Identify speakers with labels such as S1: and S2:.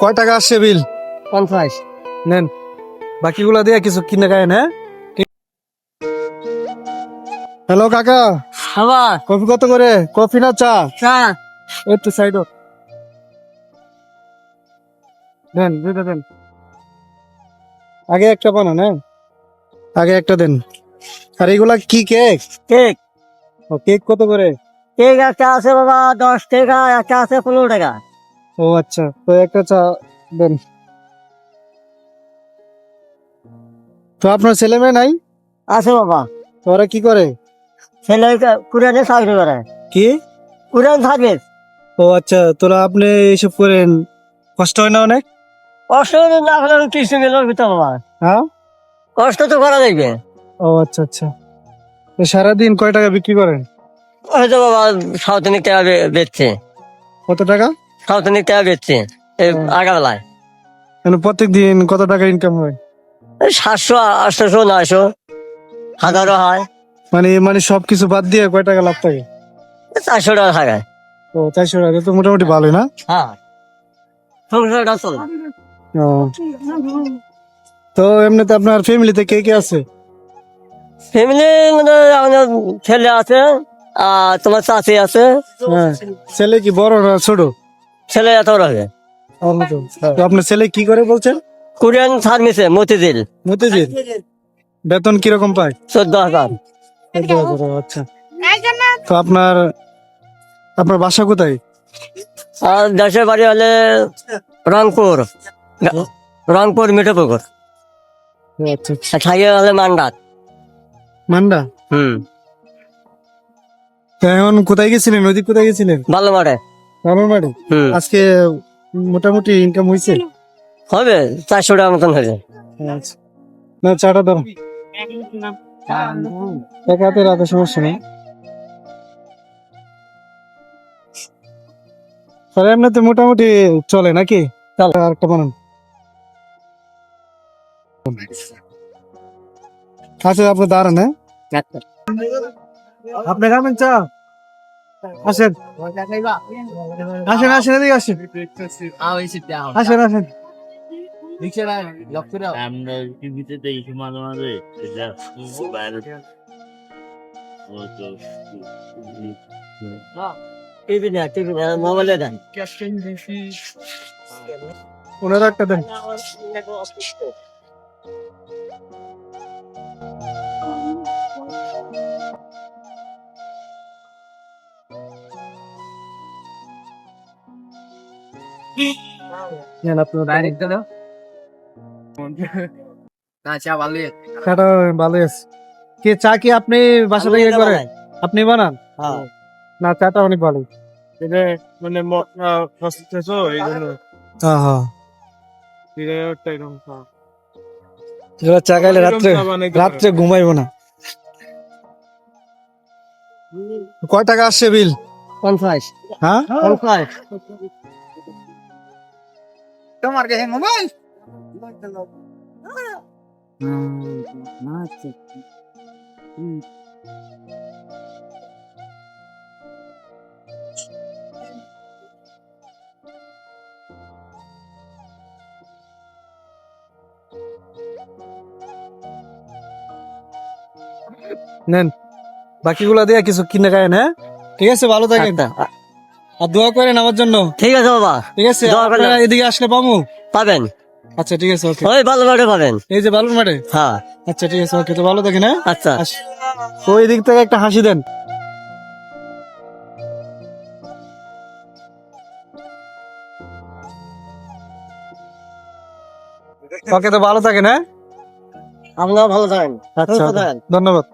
S1: কয় টাকা আসছে বিল?
S2: পঞ্চাশ।
S1: নেন। বাকিগুলা দিয়ে কিছু কিনে খায় হ্যাঁ? হ্যালো কাকা।
S2: আবার?
S1: কফি কত করে? কফি না চা?
S2: চা।
S1: একটু সাইড দেন দুইটা দেন। আগে একটা বানান হ্যাঁ? আগে একটা দেন। আর এগুলা কি কেক?
S2: কেক।
S1: ও কেক কত করে?
S2: কেক একটা আছে বাবা দশ টাকা একটা আছে পনেরো টাকা।
S1: ও আচ্ছা তো একটা চা দেন। তো আপনার ছেলে মেয়ে নাই?
S2: আছে বাবা।
S1: তো ওরা কি করে?
S2: ছেলে কুরিয়ানে চাকরি করে।
S1: কি?
S2: কুরিয়ান সার্ভিস।
S1: ও আচ্ছা তোরা আপনি এইসব করেন কষ্ট হয় না অনেক?
S2: অসুবিধা না হলে কিছু মিলোর ভিতর বাবা।
S1: হ্যাঁ?
S2: কষ্ট তো করা যাইবে
S1: ও আচ্ছা আচ্ছা। তো সারাদিন কয় টাকা বিক্রি করেন?
S2: হয়তো বাবা সাউথনিক টাকা বেচছে।
S1: কত টাকা?
S2: সাউথনিক টাকা বেচছে এই আগাবেলায়
S1: মানে প্রত্যেক দিন কত টাকা ইনকাম হয়?
S2: সাতশো আটশোশো নয়শো হাজারও হয়।
S1: মানে মানে সবকিছু বাদ দিয়ে কয় টাকা লাভ থাকে?
S2: চারশো টাকা থাকে।
S1: ও চারশো টাকা তো মোটামুটি ভালোই না?
S2: হ্যাঁ। সংসারটা চলে।
S1: ও। তো এমনিতে আপনার ফ্যামিলিতে কে কে আছে?
S2: ফ্যামিলি মানে আমাদের ছেলে আছে আর তোমার চাচি আছে।
S1: হ্যাঁ। ছেলে কি বড় না ছোট?
S2: ছেলে এত রবে
S1: তো আপনার ছেলে কি করে বলছেন?
S2: কোরিয়ান সার্ভিসে মতিঝিল।
S1: মতিঝিল? বেতন কীরকম পায়?
S2: চোদ্দ হাজার।
S1: চোদ্দ হাজার, আচ্ছা। তো আপনার আপনার বাসা কোথায়?
S2: আর দেশের বাড়ি হলে রংপুর। রংপুর মিঠোপুকুর।
S1: আচ্ছা আচ্ছা।
S2: থাকে হলে মান্ডাত
S1: মান্ডা?
S2: হুম।
S1: এখন কোথায় গেছিলেন? নদী কোথায় গেছিলেন?
S2: ভালো মারে
S1: আমার বাড়ি আজকে মোটামুটি ইনকাম হয়েছে
S2: হবে চারশো টাকার মতন হয়েছে।
S1: আচ্ছা। না চাটা ধরো এক হাতে রাতে সমস্যা নেই। মোটামুটি চলে নাকি?
S2: চলে।
S1: আর একটা বানান। আচ্ছা আপনি দাঁড়ান হ্যাঁ? আপনি খাবেন চা? আসেন। আসেন আসেন এদিকে আসেন। আসেন আসেন।
S3: আমরা টিভিতে দেখি
S1: কে চা কি আপনি বাসা থেকে
S2: আমি
S1: আপনি বানান?
S2: হ্যাঁ।
S1: না চাটা অনেক ভালো।
S4: মানে
S1: হ্যাঁ হ্যাঁ। চা। খাইলে রাত্রে রাত্রে ঘুমাইবো না। কয় টাকা আসছে বিল?
S2: পঞ্চাশ।
S1: হ্যাঁ?
S2: পঞ্চাশ।
S5: তোমার কাছে মোবাইল
S1: নেন বাকিগুলা দিয়ে কিছু কিনে খায় হ্যাঁ? ঠিক আছে ভালো থাকেন।
S2: আচ্ছা,
S1: আর দোয়া করেন আমার জন্য।
S2: ঠিক আছে বাবা।
S1: ঠিক আছে আপনারা এদিকে আসলে পাবো?
S2: পাবেন।
S1: আচ্ছা ঠিক আছে ওকে।
S2: ওই ভালো মাঠে পাবেন।
S1: এই যে বালুর মাঠে?
S2: হ্যাঁ।
S1: আচ্ছা ঠিক আছে ওকে তো ভালো থাকেন হ্যাঁ?
S2: আচ্ছা।
S1: ওই দিক থেকে একটা হাসি দেন। ওকে তো ভালো থাকেন হ্যাঁ?
S2: আপনারা ভালো থাকেন।
S1: আচ্ছা
S2: থাকেন।
S1: ধন্যবাদ।